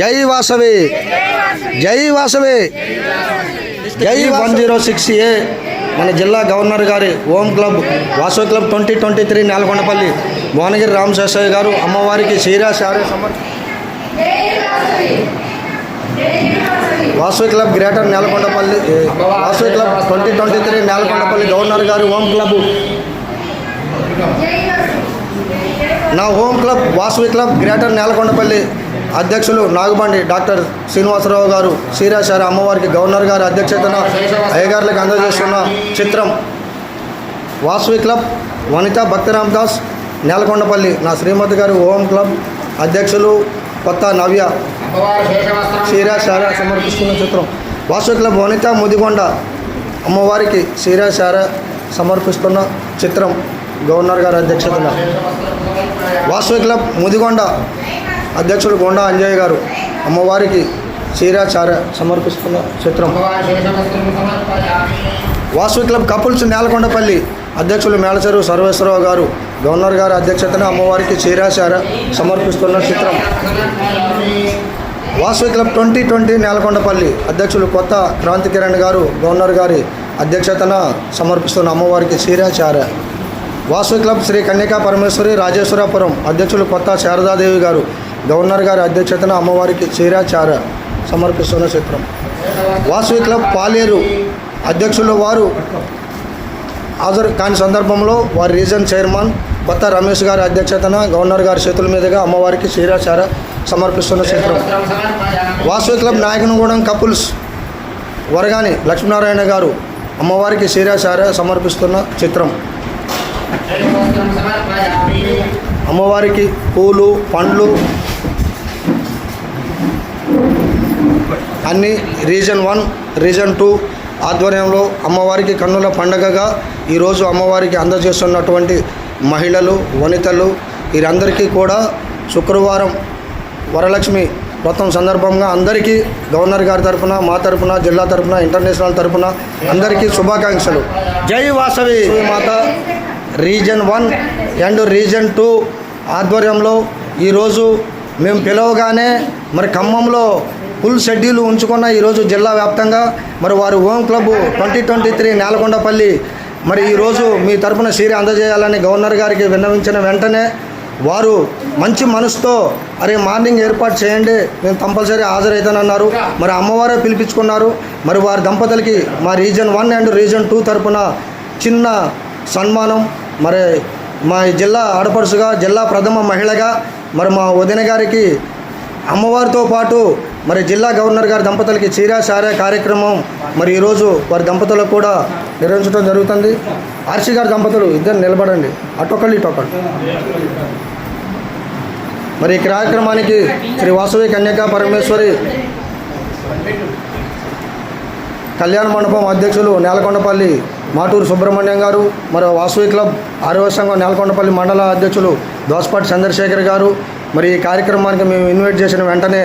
జై వాసవి. జై వాసవి. జై వన్ జీరో సిక్స్ ఏ మన జిల్లా గవర్నర్ గారి Om club Vasavi club twenty twenty three Nelakondapalli Bhuvanagiri Ramaseshayya గారు అమ్మవారికి చీరా sari Samar Vasavi club greater Nelakondapalli Vasavi club twenty twenty three Nelakondapalli governor గారి ఓం క్లబ్. నా home club Vasavi club greater Nelakondapalli అధ్యక్షులు Nagabandi doctor Srinivasarao గారు శ్రీరాశారి అమ్మవారికి గవర్నర్ గారి అధ్యక్షతన అయ్యగారులకు అందజేస్తున్న చిత్రం వాసవి క్లబ్ వనిత భక్తిరామ్ దాస్ నేలకొండపల్లి నా శ్రీమతి గారి ఓం క్లబ్ అధ్యక్షులు కొత్త నవ్య క్షీరాశార సమర్పిస్తున్న చిత్రం. వాసవి క్లబ్ వనిత ముదిగొండ అమ్మవారికి క్షీరాశార సమర్పిస్తున్న చిత్రం గవర్నర్ గారి అధ్యక్షతన. వాసవి క్లబ్ ముదిగొండ అధ్యక్షుడు గొండ అంజయ్య గారు అమ్మవారికి చీరాచార సమర్పిస్తున్న చిత్రం. వాసు క్లబ్ కపుల్స్ నేలకొండపల్లి అధ్యక్షులు మేళచెరువు సర్వేశ్వరరావు గారు గవర్నర్ గారి అధ్యక్షతన అమ్మవారికి చీరాచార సమర్పిస్తున్న చిత్రం. Vasu club twenty twenty Nelakondapalli అధ్యక్షులు కొత్త క్రాంతి కిరణ్ గారు గవర్నర్ గారి అధ్యక్షతన సమర్పిస్తున్న అమ్మవారికి చీరాచార వాసు క్లబ్ శ్రీ కన్యకా పరమేశ్వరి రాజేశ్వరపురం అధ్యక్షులు కొత్త శారదాదేవి గారు గవర్నర్ గారి అధ్యక్షతన అమ్మవారికి చీరాచార సమర్పిస్తున్న చిత్రం. వాసు క్లబ్ పాలేరు అధ్యక్షులు వారు హాజరు కాని సందర్భంలో వారి రీజన్ చైర్మన్ కొత్త రమేష్ గారి అధ్యక్షతన గవర్నర్ గారి చేతుల మీదుగా అమ్మవారికి చీరాచార సమర్పిస్తున్న చిత్రం. వాసు క్లబ్ నాయకనగూడెం కపుల్స్ వరగాని లక్ష్మీనారాయణ గారు అమ్మవారికి చీరాచార సమర్పిస్తున్న చిత్రం. అమ్మవారికి పూలు పండ్లు అన్ని రీజన్ వన్ రీజన్ టూ ఆధ్వర్యంలో అమ్మవారికి కన్నుల పండగగా ఈరోజు అమ్మవారికి అందజేస్తున్నటువంటి మహిళలు వనితలు వీరందరికీ కూడా శుక్రవారం వరలక్ష్మి వ్రతం సందర్భంగా అందరికీ గవర్నర్ గారి తరఫున మా తరఫున జిల్లా తరఫున ఇంటర్నేషనల్ తరఫున అందరికీ శుభాకాంక్షలు. జై వాసవి. మాత region one and region two ఆధ్వర్యంలో ఈరోజు మేము పిలవగానే మరి ఖమ్మంలో ఫుల్ షెడ్యూల్ ఉంచుకున్న ఈరోజు జిల్లా వ్యాప్తంగా మరి వారు home club twenty twenty three Nelakondapalli మరి ఈరోజు మీ తరపున సీరి అందజేయాలని గవర్నర్ గారికి విన్నవించిన వెంటనే వారు మంచి మనసుతో అరే మార్నింగ్ ఏర్పాటు చేయండి నేను కంపల్సరీ హాజరవుతానన్నారు మరి అమ్మవారే పిలిపించుకున్నారు. మరి వారి దంపతులకి మా region one and region two తరపున చిన్న సన్మానం మరి మా జిల్లా ఆడపడుచుగా జిల్లా ప్రథమ మహిళగా మరి మా వదిన గారికి అమ్మవారితో పాటు మరి జిల్లా గవర్నర్ గారి దంపతులకి చీరా సారే కార్యక్రమం మరి ఈరోజు వారి దంపతులకు కూడా నిర్వహించడం జరుగుతుంది. ఆర్సీ గారి దంపతులు ఇద్దరు నిలబడండి. అటొకళ్ళు ఇటొకళ్ళు. మరి ఈ కార్యక్రమానికి శ్రీ వాసవి కన్యకా పరమేశ్వరి కళ్యాణ మండపం అధ్యక్షులు నేలకొండపల్లి మాటూరు సుబ్రహ్మణ్యం గారు మరి వాసవి క్లబ్ ఆరవ సంఘం నేలకొండపల్లి మండల అధ్యక్షులు దోసపాటి చంద్రశేఖర్ గారు. మరి ఈ కార్యక్రమానికి మేము ఇన్వైట్ చేసిన వెంటనే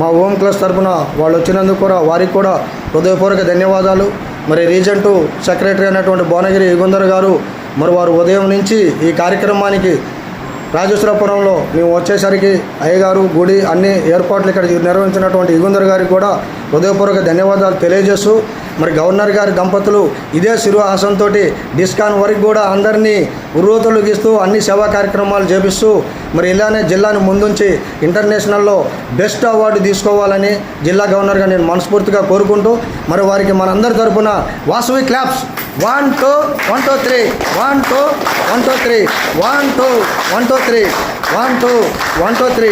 మా హోమ్ క్లాస్ తరఫున వాళ్ళు వచ్చినందుకు కూడా వారికి కూడా హృదయపూర్వక ధన్యవాదాలు. మరి రీజన్ సెక్రటరీ అయినటువంటి భువనగిరి యుగుందర్ గారు మరి వారు ఉదయం నుంచి ఈ కార్యక్రమానికి రాజేశ్వరపురంలో మేము వచ్చేసరికి అయ్యగారు గుడి అన్ని ఏర్పాట్లు ఇక్కడ నిర్వహించినటువంటి యుగుందర్ గారికి కూడా హృదయపూర్వక ధన్యవాదాలు తెలియజేస్తూ మరి గవర్నర్ గారి దంపతులు ఇదే శిరోహాసంతో డిస్కాన్ వరకు కూడా అందరినీ ఉర్రూతలుగిస్తూ అన్ని సేవా కార్యక్రమాలు చేపిస్తూ మరి ఇలానే జిల్లాను ముందుంచి ఇంటర్నేషనల్లో బెస్ట్ అవార్డు తీసుకోవాలని జిల్లా గవర్నర్గా నేను మనస్ఫూర్తిగా కోరుకుంటూ మరి వారికి మనందరి తరపున Vasavi claps. One two one two three one two one two three one two one two three one two one two three